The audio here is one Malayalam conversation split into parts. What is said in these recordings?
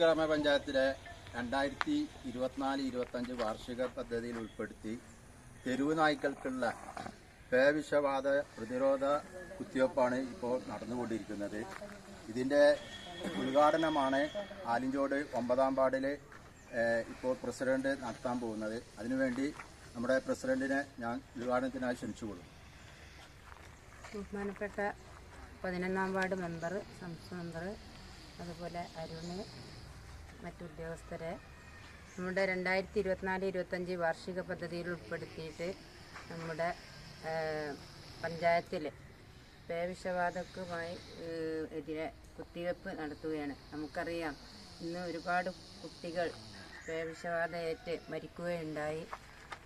ഗ്രാമപഞ്ചായത്തിലെ രണ്ടായിരത്തി ഇരുപത്തിനാല് ഇരുപത്തഞ്ച് വാർഷിക പദ്ധതിയിൽ ഉൾപ്പെടുത്തി തെരുവ് നായ്ക്കൾക്കുള്ള പേവിഷബാധ പ്രതിരോധ കുത്തിവയ്പ്പാണ് ഇപ്പോൾ നടന്നുകൊണ്ടിരിക്കുന്നത്. ഇതിന്റെ ഉദ്ഘാടനമാണ് ആലിഞ്ചോട് ഒമ്പതാം പാടിൽ ഇപ്പോൾ പ്രസിഡന്റ് നടത്താൻ പോകുന്നത്. അതിനുവേണ്ടി നമ്മുടെ പ്രസിഡന്റിനെ ഞാൻ ഉദ്ഘാടനത്തിനായി ക്ഷണിച്ചു കൊടുക്കും ബഹുമാനപ്പെട്ട പതിനൊന്നാം വാർഡ് മെമ്പർ സംസ്ഥാന മെമ്പർ അതുപോലെ അരുണ് മറ്റുദ്യോഗസ്ഥരെ നമ്മുടെ രണ്ടായിരത്തി ഇരുപത്തിനാല് ഇരുപത്തഞ്ച് വാർഷിക പദ്ധതിയിൽ ഉൾപ്പെടുത്തിയിട്ട് നമ്മുടെ പഞ്ചായത്തിൽ പേവിഷബാധക്കുമായി എതിരെ കുത്തിവെപ്പ് നടത്തുകയാണ്. നമുക്കറിയാം ഇന്ന് ഒരുപാട് കുട്ടികൾ പേവിഷബാധയേറ്റ് മരിക്കുകയുണ്ടായി.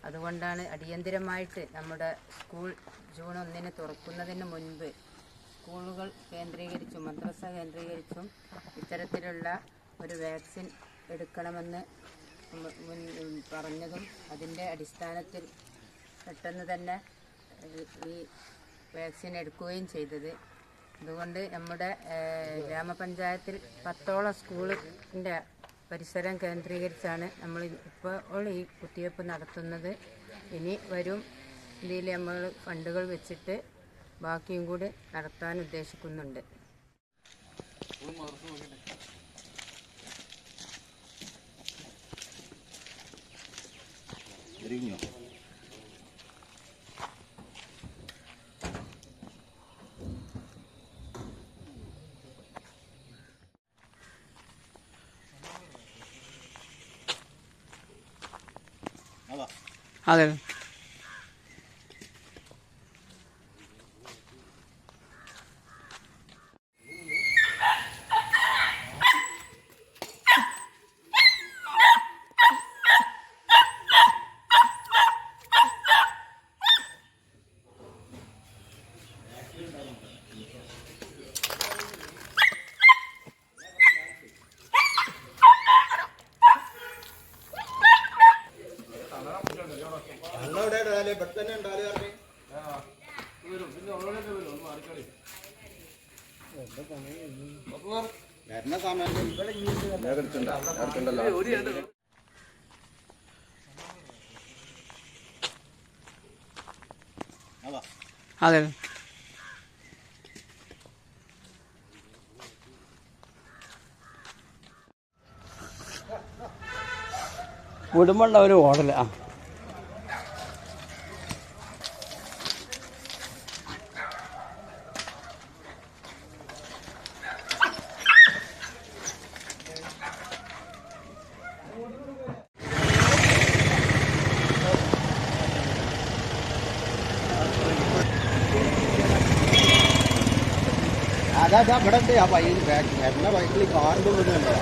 അതുകൊണ്ടാണ് അടിയന്തിരമായിട്ട് നമ്മുടെ സ്കൂൾ ജൂൺ ഒന്നിന് തുറക്കുന്നതിന് മുൻപ് സ്കൂളുകൾ കേന്ദ്രീകരിച്ചും മദ്രസ കേന്ദ്രീകരിച്ചും ഇത്തരത്തിലുള്ള ഒരു വാക്സിൻ എടുക്കണമെന്ന് പറഞ്ഞതും അതിന്റെ അടിസ്ഥാനത്തിൽ പെട്ടെന്ന് തന്നെ ഈ വാക്സിൻ എടുക്കുകയും ചെയ്തത്. അതുകൊണ്ട് നമ്മുടെ ഗ്രാമപഞ്ചായത്തിൽ പത്തോളം സ്കൂളിന്റെ പരിസരം കേന്ദ്രീകരിച്ചാണ് നമ്മൾ ഇപ്പോൾ ഈ കുത്തിവയ്പ്പ് നടത്തുന്നത്. ഇനി വരും ഇതിൽ നമ്മൾ ഫണ്ടുകൾ വെച്ചിട്ട് ബാക്കിയും കൂടി നടത്താൻ ഉദ്ദേശിക്കുന്നുണ്ട്. Pedrinho. Olha lá. Olha. ഒരുങ്ങിയോ അതാ അതെ വരുന്ന സമയത്ത് അതാ. അതെ. വിടുമ്പോണ്ട ഒരു ഓടല ആ. അതാ അതാ ഇവിടെ ഉണ്ട് ആ ബൈ വരുന്ന ബൈക്കിൽ കാറിന്റെ ഉള്ളിലുണ്ടോ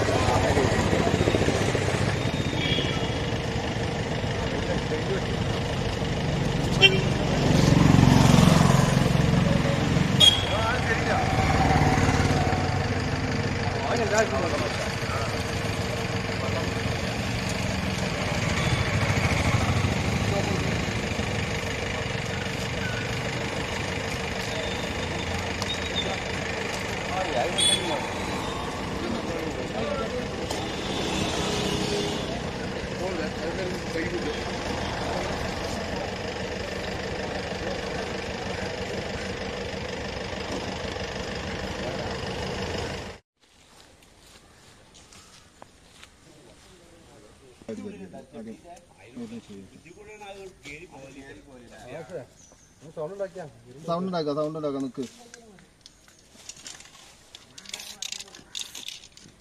സൗണ്ട് ഉണ്ടാക്കാം സൗണ്ട് ഉണ്ടാക്കാം നിക്ക്.